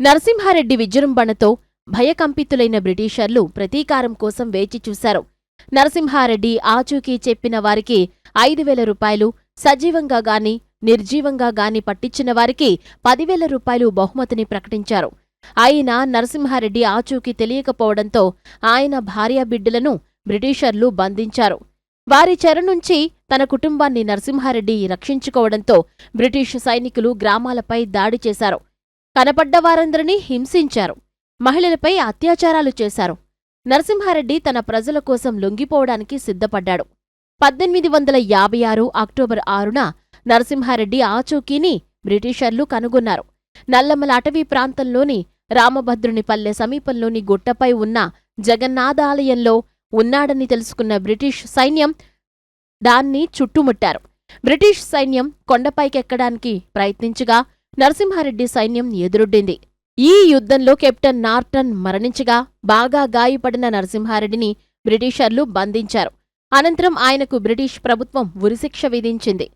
నరసింహారెడ్డి విజృంభణతో భయకంపితులైన బ్రిటిషర్లు ప్రతీకారం కోసం వేచి చూశారు. నరసింహారెడ్డి ఆచూకీ చెప్పిన వారికి ఐదు వేల రూపాయలు సజీవంగా గాని నిర్జీవంగా గాని పట్టించిన వారికి పదివేల రూపాయలు బహుమతిని ప్రకటించారు. అయినా నరసింహారెడ్డి ఆచూకీ తెలియకపోవడంతో ఆయన భార్యాబిడ్డలను బ్రిటిషర్లు బంధించారు. వారి చెర నుంచి తన కుటుంబాన్ని నరసింహారెడ్డి రక్షించుకోవడంతో బ్రిటిష్ సైనికులు గ్రామాలపై దాడి చేశారు. కనపడ్డ వారందరినీ హింసించారు. మహిళలపై అత్యాచారాలు చేశారు. నరసింహారెడ్డి తన ప్రజల కోసం లొంగిపోవడానికి సిద్ధపడ్డాడు. పద్దెనిమిది వందల యాభై ఆరు అక్టోబర్ ఆరున నరసింహారెడ్డి ఆచూకీని బ్రిటిషర్లు కనుగొన్నారు. నల్లమల అటవీ ప్రాంతంలోని రామభద్రుని పల్లె సమీపంలోని గుట్టపై ఉన్న జగన్నాథాలయంలో ఉన్నాడని తెలుసుకున్న బ్రిటిష్ సైన్యం దాన్ని చుట్టుముట్టారు. బ్రిటిష్ సైన్యం కొండపైకెక్కడానికి ప్రయత్నించగా నరసింహారెడ్డి సైన్యం ఎదురొడ్డింది. ఈ యుద్ధంలో కెప్టెన్ నార్టన్ మరణించగా బాగా గాయపడిన నరసింహారెడ్డిని బ్రిటిషర్లు బంధించారు. అనంతరం ఆయనకు బ్రిటిష్ ప్రభుత్వం ఉరిశిక్ష విధించింది.